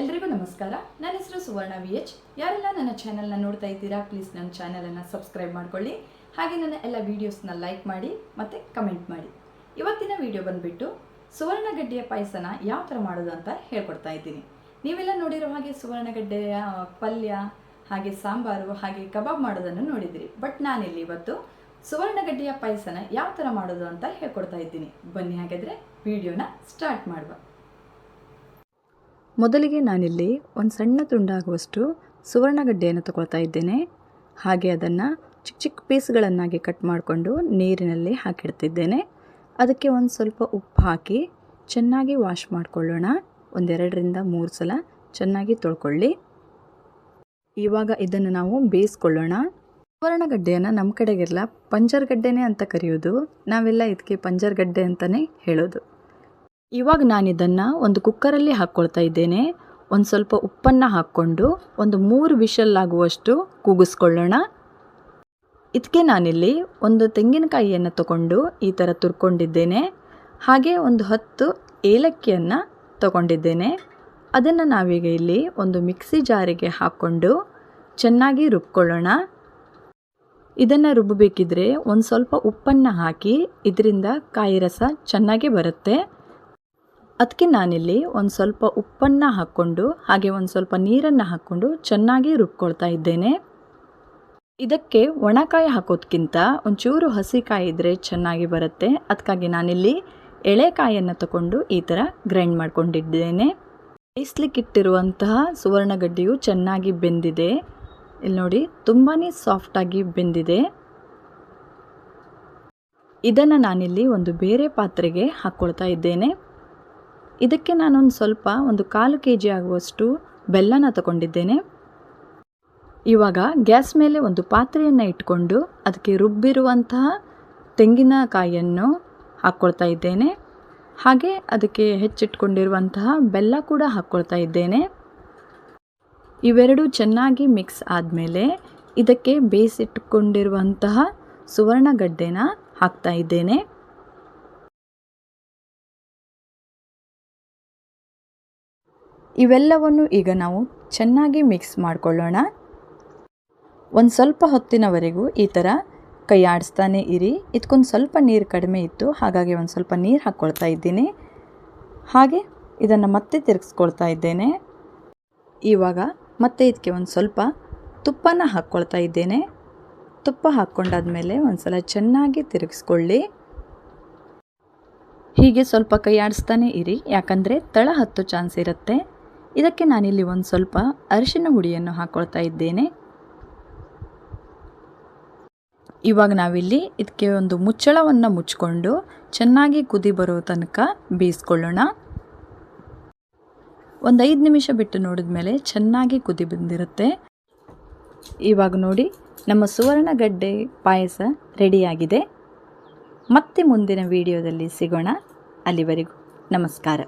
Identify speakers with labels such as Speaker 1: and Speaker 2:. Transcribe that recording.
Speaker 1: ಎಲ್ರಿಗೂ ನಮಸ್ಕಾರ. ನನ್ನ ಹೆಸರು ಸುವರ್ಣ ವಿ ಎಚ್ ಯಾರೆಲ್ಲ ನನ್ನ ಚಾನೆಲ್ನ ನೋಡ್ತಾ ಇದ್ದೀರಾ ಪ್ಲೀಸ್ ನನ್ನ ಚಾನಲನ್ನು ಸಬ್ಸ್ಕ್ರೈಬ್ ಮಾಡ್ಕೊಳ್ಳಿ. ಹಾಗೆ ನನ್ನ ಎಲ್ಲ ವೀಡಿಯೋಸ್ನ ಲೈಕ್ ಮಾಡಿ, ಮತ್ತು ಕಮೆಂಟ್ ಮಾಡಿ. ಇವತ್ತಿನ ವಿಡಿಯೋ ಬಂದುಬಿಟ್ಟು ಸುವರ್ಣಗಡ್ಡೆಯ ಪಾಯಸನ ಯಾವ ಥರ ಮಾಡೋದು ಅಂತ ಹೇಳ್ಕೊಡ್ತಾ ಇದ್ದೀನಿ. ನೀವೆಲ್ಲ ನೋಡಿರೋ ಹಾಗೆ ಸುವರ್ಣಗಡ್ಡೆಯ ಪಲ್ಯ, ಹಾಗೆ ಸಾಂಬಾರು, ಹಾಗೆ ಕಬಾಬ್ ಮಾಡೋದನ್ನು ನೋಡಿದಿರಿ ಬಟ್ ನಾನಿಲ್ಲಿ ಇವತ್ತು ಸುವರ್ಣಗಡ್ಡೆಯ ಪಾಯಸನ ಯಾವ ಥರ ಮಾಡೋದು ಅಂತ ಹೇಳ್ಕೊಡ್ತಾ ಇದ್ದೀನಿ. ಬನ್ನಿ ಹಾಗಾದರೆ ವಿಡಿಯೋನ ಸ್ಟಾರ್ಟ್ ಮಾಡುವ. ಮೊದಲಿಗೆ ನಾನಿಲ್ಲಿ ಒಂದು ಸಣ್ಣ ತುಂಡಾಗುವಷ್ಟು ಸುವರ್ಣಗಡ್ಡೆಯನ್ನು ತಗೊಳ್ತಾ ಇದ್ದೇನೆ. ಹಾಗೆ ಅದನ್ನು ಚಿಕ್ಕ ಚಿಕ್ಕ ಪೀಸ್ಗಳನ್ನಾಗಿ ಕಟ್ ಮಾಡಿಕೊಂಡು ನೀರಿನಲ್ಲಿ ಹಾಕಿಡ್ತಿದ್ದೇನೆ. ಅದಕ್ಕೆ ಒಂದು ಸ್ವಲ್ಪ ಉಪ್ಪು ಹಾಕಿ ಚೆನ್ನಾಗಿ ವಾಶ್ ಮಾಡಿಕೊಳ್ಳೋಣ. ಒಂದೆರಡರಿಂದ ಮೂರು ಸಲ ಚೆನ್ನಾಗಿ ತೊಳ್ಕೊಳ್ಳಿ. ಇವಾಗ ಇದನ್ನು ನಾವು ಬೇಯಿಸ್ಕೊಳ್ಳೋಣ. ಸುವರ್ಣಗಡ್ಡೆಯನ್ನು ನಮ್ಮ ಕಡೆಗೆಲ್ಲ ಪಂಜರ್ಗಡ್ಡೆನೇ ಅಂತ ಕರೆಯೋದು. ನಾವೆಲ್ಲ ಇದಕ್ಕೆ ಪಂಜರ್ಗಡ್ಡೆ ಅಂತಲೇ ಹೇಳೋದು. ಇವಾಗ ನಾನಿದನ್ನು ಒಂದು ಕುಕ್ಕರಲ್ಲಿ ಹಾಕ್ಕೊಳ್ತಾ ಇದ್ದೇನೆ. ಒಂದು ಸ್ವಲ್ಪ ಉಪ್ಪನ್ನು ಹಾಕ್ಕೊಂಡು ಒಂದು ಮೂರು ವಿಷಲ್ ಆಗುವಷ್ಟು ಕೂಗಿಸ್ಕೊಳ್ಳೋಣ. ಇದಕ್ಕೆ ನಾನಿಲ್ಲಿ ಒಂದು ತೆಂಗಿನಕಾಯಿಯನ್ನು ತಗೊಂಡು ಈ ಥರ ತುರ್ಕೊಂಡಿದ್ದೇನೆ. ಹಾಗೆ ಒಂದು ಹತ್ತು ಏಲಕ್ಕಿಯನ್ನು ತಗೊಂಡಿದ್ದೇನೆ. ಅದನ್ನು ನಾವೀಗ ಇಲ್ಲಿ ಒಂದು ಮಿಕ್ಸಿ ಜಾರಿಗೆ ಹಾಕ್ಕೊಂಡು ಚೆನ್ನಾಗಿ ರುಬ್ಕೊಳ್ಳೋಣ. ಇದನ್ನು ರುಬ್ಬಬೇಕಿದ್ರೆ ಒಂದು ಸ್ವಲ್ಪ ಉಪ್ಪನ್ನು ಹಾಕಿ ಇದರಿಂದ ಕಾಯಿ ರಸ ಚೆನ್ನಾಗಿ ಬರುತ್ತೆ. ಅದಕ್ಕೆ ನಾನಿಲ್ಲಿ ಒಂದು ಸ್ವಲ್ಪ ಉಪ್ಪನ್ನು ಹಾಕ್ಕೊಂಡು, ಹಾಗೆ ಒಂದು ಸ್ವಲ್ಪ ನೀರನ್ನು ಹಾಕ್ಕೊಂಡು ಚೆನ್ನಾಗಿ ರುಬ್ಕೊಳ್ತಾ ಇದ್ದೇನೆ. ಇದಕ್ಕೆ ಒಣಕಾಯಿ ಹಾಕೋದಕ್ಕಿಂತ ಒಂಚೂರು ಹಸಿಕಾಯಿ ಇದ್ದರೆ ಚೆನ್ನಾಗಿ ಬರುತ್ತೆ. ಅದಕ್ಕಾಗಿ ನಾನಿಲ್ಲಿ ಎಳೆಕಾಯನ್ನು ತಗೊಂಡು ಈ ಥರ ಗ್ರೈಂಡ್ ಮಾಡ್ಕೊಂಡಿದ್ದೇನೆ. ಬೇಯಿಸ್ಲಿಕ್ಕಿಟ್ಟಿರುವಂತಹ ಸುವರ್ಣಗಡ್ಡೆಯು ಚೆನ್ನಾಗಿ ಬೆಂದಿದೆ. ಇಲ್ಲಿ ನೋಡಿ ತುಂಬಾ ಸಾಫ್ಟಾಗಿ ಬೆಂದಿದೆ. ಇದನ್ನು ನಾನಿಲ್ಲಿ ಒಂದು ಬೇರೆ ಪಾತ್ರೆಗೆ ಹಾಕ್ಕೊಳ್ತಾ ಇದ್ದೇನೆ. ಇದಕ್ಕೆ ನಾನೊಂದು ಸ್ವಲ್ಪ ಒಂದು ಕಾಲು ಕೆ ಜಿ ಆಗುವಷ್ಟು ಬೆಲ್ಲನ ತಗೊಂಡಿದ್ದೇನೆ. ಇವಾಗ ಗ್ಯಾಸ್ ಮೇಲೆ ಒಂದು ಪಾತ್ರೆಯನ್ನು ಇಟ್ಕೊಂಡು ಅದಕ್ಕೆ ರುಬ್ಬಿರುವಂತಹ ತೆಂಗಿನಕಾಯಿಯನ್ನು ಹಾಕ್ಕೊಳ್ತಾ ಇದ್ದೇನೆ. ಹಾಗೆ ಅದಕ್ಕೆ ಹೆಚ್ಚಿಟ್ಕೊಂಡಿರುವಂತಹ ಬೆಲ್ಲ ಕೂಡ ಹಾಕ್ಕೊಳ್ತಾ ಇದ್ದೇನೆ. ಇವೆರಡೂ ಚೆನ್ನಾಗಿ ಮಿಕ್ಸ್ ಆದಮೇಲೆ ಇದಕ್ಕೆ ಬೇಯಿಸಿಟ್ಕೊಂಡಿರುವಂತಹ ಸುವರ್ಣಗಡ್ಡೆನ ಹಾಕ್ತಾ ಇದ್ದೇನೆ. ಇವೆಲ್ಲವನ್ನು ಈಗ ನಾವು ಚೆನ್ನಾಗಿ ಮಿಕ್ಸ್ ಮಾಡಿಕೊಳ್ಳೋಣ. ಒಂದು ಸ್ವಲ್ಪ ಹೊತ್ತಿನವರೆಗೂ ಈ ಥರ ಕೈ ಆಡಿಸ್ತಾನೆ ಇರಿ. ಇದಕ್ಕೊಂದು ಸ್ವಲ್ಪ ನೀರು ಕಡಿಮೆ ಇತ್ತು, ಹಾಗಾಗಿ ಒಂದು ಸ್ವಲ್ಪ ನೀರು ಹಾಕ್ಕೊಳ್ತಾ ಇದ್ದೀನಿ. ಹಾಗೆ ಇದನ್ನು ಮತ್ತೆ ತಿರುಗಿಸ್ಕೊಳ್ತಾ ಇದ್ದೇನೆ. ಇವಾಗ ಮತ್ತೆ ಇದಕ್ಕೆ ಒಂದು ಸ್ವಲ್ಪ ತುಪ್ಪನ ಹಾಕ್ಕೊಳ್ತಾ ಇದ್ದೇನೆ. ತುಪ್ಪ ಹಾಕ್ಕೊಂಡಾದ್ಮೇಲೆ ಒಂದು ಸಲ ಚೆನ್ನಾಗಿ ತಿರುಗಿಸ್ಕೊಳ್ಳಿ. ಹೀಗೆ ಸ್ವಲ್ಪ ಕೈ ಆಡಿಸ್ತಾನೆ ಇರಿ. ಯಾಕಂದರೆ ತಳ ಹತ್ತು ಚಾನ್ಸ್ ಇರುತ್ತೆ. ಇದಕ್ಕೆ ನಾನಿಲ್ಲಿ ಒಂದು ಸ್ವಲ್ಪ ಅರಿಶಿನ ಹುಡಿಯನ್ನು ಹಾಕ್ಕೊಳ್ತಾ ಇದ್ದೇನೆ. ಇವಾಗ ನಾವಿಲ್ಲಿ ಇದಕ್ಕೆ ಒಂದು ಮುಚ್ಚಳವನ್ನು ಮುಚ್ಕೊಂಡು ಚೆನ್ನಾಗಿ ಕುದಿ ಬರೋ ತನಕ ಬೇಯಿಸ್ಕೊಳ್ಳೋಣ. ಒಂದು ಐದು ನಿಮಿಷ ಬಿಟ್ಟು ನೋಡಿದ ಮೇಲೆ ಚೆನ್ನಾಗಿ ಕುದಿ ಬಂದಿರುತ್ತೆ. ಇವಾಗ ನೋಡಿ, ನಮ್ಮ ಸುವರ್ಣಗಡ್ಡೆ ಪಾಯಸ ರೆಡಿಯಾಗಿದೆ. ಮತ್ತೆ ಮುಂದಿನ ವಿಡಿಯೋದಲ್ಲಿ ಸಿಗೋಣ. ಅಲ್ಲಿವರೆಗೂ ನಮಸ್ಕಾರ.